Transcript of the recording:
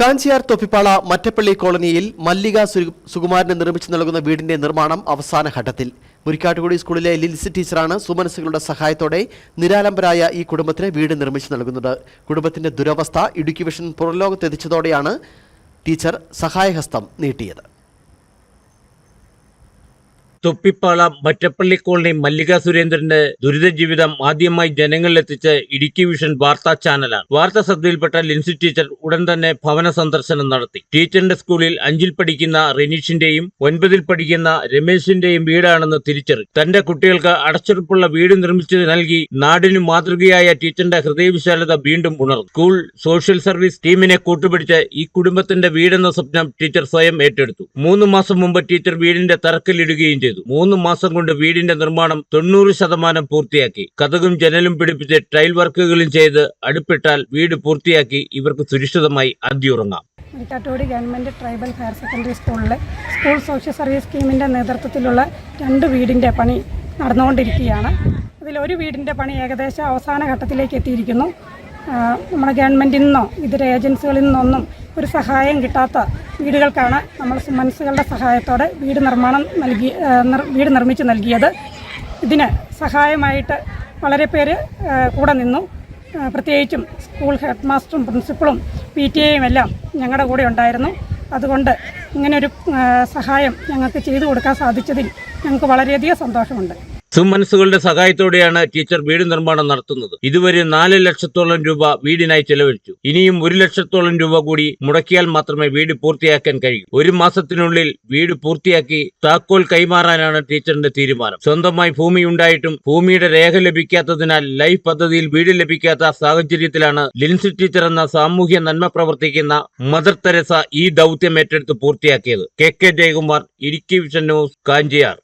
കാഞ്ചിയാർ തൊപ്പിപ്പാള മറ്റപ്പള്ളി കോളനിയിൽ മല്ലിക സുകുമാരന് നിർമ്മിച്ചു നൽകുന്ന വീടിന്റെ നിർമ്മാണം അവസാന ഘട്ടത്തിൽ. മുരിക്കാട്ടുകുടി സ്കൂളിലെ ലിൻസി ടീച്ചറാണ് സുമനസുകളുടെ സഹായത്തോടെ നിരാലംബരായ ഈ കുടുംബത്തിന് വീട് നിർമ്മിച്ചു നൽകുന്നത്. കുടുംബത്തിന്റെ ദുരവസ്ഥ ഇടുക്കി വിഷൻ പുറലോകത്തെത്തിച്ചതോടെയാണ് ടീച്ചർ സഹായഹസ്തം നീട്ടിയത്. തൊപ്പിപ്പാള മറ്റപ്പള്ളി കോളനി മല്ലിക സുരേന്ദ്രന്റെ ദുരിത ജീവിതം ആദ്യമായി ജനങ്ങളിലെത്തിച്ച് ഇടുക്കി വിഷൻ വാർത്താ ചാനലാണ്. വാർത്താ ശ്രദ്ധയിൽപ്പെട്ട ലിൻസി ടീച്ചർ ഉടൻ തന്നെ ഭവന സന്ദർശനം നടത്തി. ടീച്ചറിന്റെ സ്കൂളിൽ അഞ്ചിൽ പഠിക്കുന്ന റെനീഷിന്റെയും ഒൻപതിൽ പഠിക്കുന്ന രമേശിന്റെയും വീടാണെന്ന് തിരിച്ചറിഞ്ഞു തന്റെ കുട്ടികൾക്ക് അടച്ചുറപ്പുള്ള വീട് നിർമ്മിച്ചു നൽകി നാടിന് മാതൃകയായ ടീച്ചറിന്റെ ഹൃദയവിശാലത വീണ്ടും ഉണർന്നു. സ്കൂൾ സോഷ്യൽ സർവീസ് ടീമിനെ കൂട്ടുപിടിച്ച് ഈ കുടുംബത്തിന്റെ വീടെന്ന സ്വപ്നം ടീച്ചർ സ്വയം ഏറ്റെടുത്തു. മൂന്ന് മാസം മുമ്പ് ടീച്ചർ വീടിന്റെ തറക്കല്ലിടുകയും ചെയ്തു. മൂന്ന് മാസം കൊണ്ട് വീടിന്റെ നിർമ്മാണം തൊണ്ണൂറ് ശതമാനം പൂർത്തിയാക്കി. കഥകും ജനലും പിടിപ്പിച്ച് ടൈൽ വർക്കുകളും ചെയ്ത് അടുപ്പിട്ടാൽ വീട് പൂർത്തിയാക്കി ഇവർക്ക് സുരക്ഷിതമായി അന്തിയുറങ്ങാം Murikkattukudi government tribal higher secondary സ്കൂളിലെ സ്കൂൾ സോഷ്യൽ സർവീസ് സ്കീമിന്റെ നേതൃത്വത്തിലുള്ള രണ്ട് വീടിന്റെ പണി നടന്നുകൊണ്ടിരിക്കുകയാണ്. ഇതിലൊരു വീടിന്റെ പണി ഏകദേശം അവസാന ഘട്ടത്തിലേക്ക് എത്തിയിരിക്കുന്നു. നമ്മുടെ ഗവൺമെന്റിൽ നിന്നോ ഇതര ഏജൻസികളിൽ നിന്നൊന്നും ഒരു സഹായം കിട്ടാത്ത വീടുകൾക്കാണ് നമ്മൾ മനസ്സുകളുടെ സഹായത്തോടെ വീട് നിർമ്മാണം നൽകി വീട് നിർമ്മിച്ച് നൽകിയത്. ഇതിന് സഹായമായിട്ട് വളരെ പേര് കൂടെ നിന്നു. പ്രത്യേകിച്ചും സ്കൂൾ ഹെഡ് മാസ്റ്ററും പ്രിൻസിപ്പളും പി ടി എയും എല്ലാം ഞങ്ങളുടെ കൂടെ ഉണ്ടായിരുന്നു. അതുകൊണ്ട് ഇങ്ങനൊരു സഹായം ഞങ്ങൾക്ക് ചെയ്തു കൊടുക്കാൻ സാധിച്ചതിൽ ഞങ്ങൾക്ക് വളരെയധികം സന്തോഷമുണ്ട്. സുമനസ്സുകളുടെ സഹായത്തോടെയാണ് ടീച്ചർ വീട് നിർമ്മാണം നടത്തുന്നത്. ഇതുവരെ നാല് ലക്ഷത്തോളം രൂപ വീടിനായി ചെലവഴിച്ചു. ഇനിയും ഒരു ലക്ഷത്തോളം രൂപ കൂടി മുടക്കിയാൽ മാത്രമേ വീട് പൂർത്തിയാക്കാൻ കഴിയൂ. ഒരു മാസത്തിനുള്ളിൽ വീട് പൂർത്തിയാക്കി താക്കോൽ കൈമാറാനാണ് ടീച്ചറിന്റെ തീരുമാനം. സ്വന്തമായി ഭൂമി ഉണ്ടായിട്ടും ഭൂമിയുടെ രേഖ ലഭിക്കാത്തതിനാൽ ലൈഫ് പദ്ധതിയിൽ വീട് ലഭിക്കാത്ത സാഹചര്യത്തിലാണ് ലിൻസി ടീച്ചർ എന്ന സാമൂഹ്യ നന്മ പ്രവർത്തിക്കുന്ന മദർ തെരസ ഈ ദൗത്യം ഏറ്റെടുത്ത് പൂർത്തിയാക്കിയത്. K K Jayakumar Idukki vision news Kanchiyar.